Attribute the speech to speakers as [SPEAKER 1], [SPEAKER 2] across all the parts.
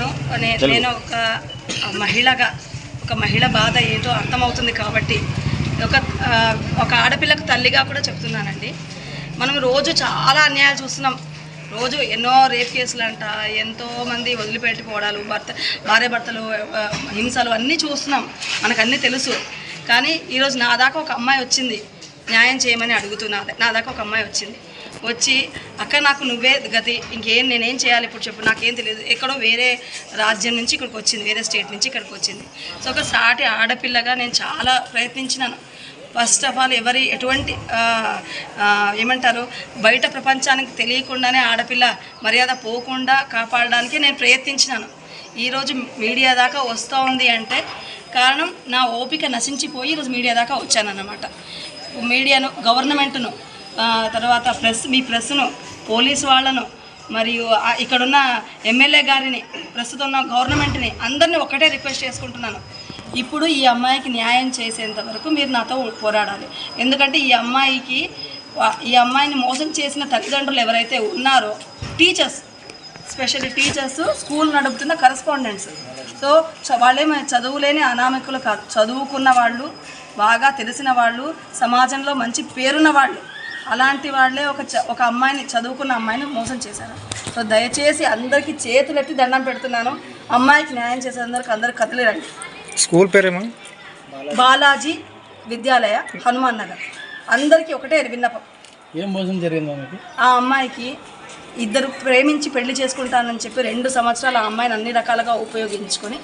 [SPEAKER 1] నే- నేను ఒక మహిళగా ఒక మహిళ బాధ ఏంటో అర్థమవుతుంది కాబట్టి ఒక ఒక ఆడపిల్లకు తల్లిగా కూడా చెప్తున్నానండి. మనం రోజు చాలా అన్యాయాలు చూస్తున్నాం. రోజు ఎన్నో రేప్ కేసులు అంట ఎంతో మంది వదిలిపెట్టిపోవడాలు భర్త భార్య భర్తలు హింసలు అన్నీ చూస్తున్నాం. మనకు అన్నీ తెలుసు. కానీ ఈరోజు నా దాకా ఒక అమ్మాయి వచ్చింది. న్యాయం చేయమని అడుగుతున్నా. నా దాకా ఒక అమ్మాయి వచ్చింది. వచ్చి అక్క నాకు నువ్వే గతి. ఇంకేం నేనేం చేయాలి? ఇప్పుడు చెప్పు. నాకేం తెలియదు. ఎక్కడో వేరే రాజ్యం నుంచి ఇక్కడికి వచ్చింది. వేరే స్టేట్ నుంచి ఇక్కడికి వచ్చింది. సో ఒక సాటి ఆడపిల్లగా నేను చాలా ప్రయత్నించినాను. ఫస్ట్ ఆఫ్ ఆల్ ఎవరి ఎటువంటి ఏమంటారు? బయట ప్రపంచానికి తెలియకుండానే ఆడపిల్ల మర్యాద పోకుండా కాపాడడానికి నేను ప్రయత్నించినాను. ఈరోజు మీడియా దాకా వస్తూ ఉంది అంటే కారణం నా ఓపిక నశించిపోయి ఈరోజు మీడియా దాకా వచ్చానన్నమాట. మీడియాను గవర్నమెంట్ను తర్వాత ప్రెస్ మీ ప్రెస్ను పోలీస్ వాళ్ళను మరియు ఇక్కడున్న ఎమ్మెల్యే గారిని ప్రస్తుతం ఉన్న గవర్నమెంట్ని అందరినీ ఒకటే రిక్వెస్ట్ చేసుకుంటున్నాను. ఇప్పుడు ఈ అమ్మాయికి న్యాయం చేసేంత వరకు మీరు నాతో పోరాడాలి. ఎందుకంటే ఈ అమ్మాయికి ఈ అమ్మాయిని మోసం చేసిన తల్లిదండ్రులు ఎవరైతే ఉన్నారో టీచర్స్ స్పెషల్లీ టీచర్స్ స్కూల్ నడుపుతున్న కరస్పాండెంట్స్. సో వాళ్ళేమో చదువులేని అనామకులు కాదు చదువుకున్న వాళ్ళు బాగా తెలిసిన వాళ్ళు సమాజంలో మంచి పేరున్న వాళ్ళు. అలాంటి వాళ్ళే ఒక చ- ఒక అమ్మాయిని చదువుకున్న అమ్మాయిని మోసం చేశారు. సో దయచేసి అందరికీ చేతులెత్తి దండం పెడుతున్నాను. అమ్మాయికి న్యాయం చేసేందరికి అందరికి కదిలిరండి.
[SPEAKER 2] స్కూల్ పేరేమో?
[SPEAKER 1] బాలాజీ విద్యాలయ హనుమాన్ నగర్. అందరికీ ఒకటే విన్నపం.
[SPEAKER 3] ఏం మోసం జరిగిందా
[SPEAKER 1] ఆ అమ్మాయికి ఇద్దరు ప్రేమించి పెళ్ళి చేసుకుంటానని చెప్పి రెండు సంవత్సరాలు ఆ అమ్మాయిని అన్ని రకాలుగా ఉపయోగించుకొని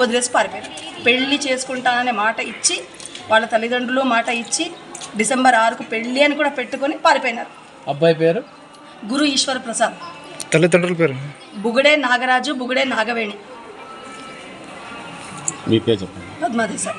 [SPEAKER 1] వదిలేసి పారిపోయారు. పెళ్ళి చేసుకుంటాననే మాట ఇచ్చి వాళ్ళ తల్లిదండ్రులు మాట ఇచ్చి డిసెంబర్ ఆరుకు పెళ్ళి అని కూడా పెట్టుకొని పారిపోయినారు.
[SPEAKER 3] అబ్బాయి పేరు?
[SPEAKER 1] గురు ఈశ్వర ప్రసాద్.
[SPEAKER 2] తల్లిదండ్రుల పేరు?
[SPEAKER 1] బుగడే నాగరాజు బుగడే నాగవేణి.
[SPEAKER 4] మీ పేరు చెప్పండి.
[SPEAKER 1] పద్మాదేశాయ్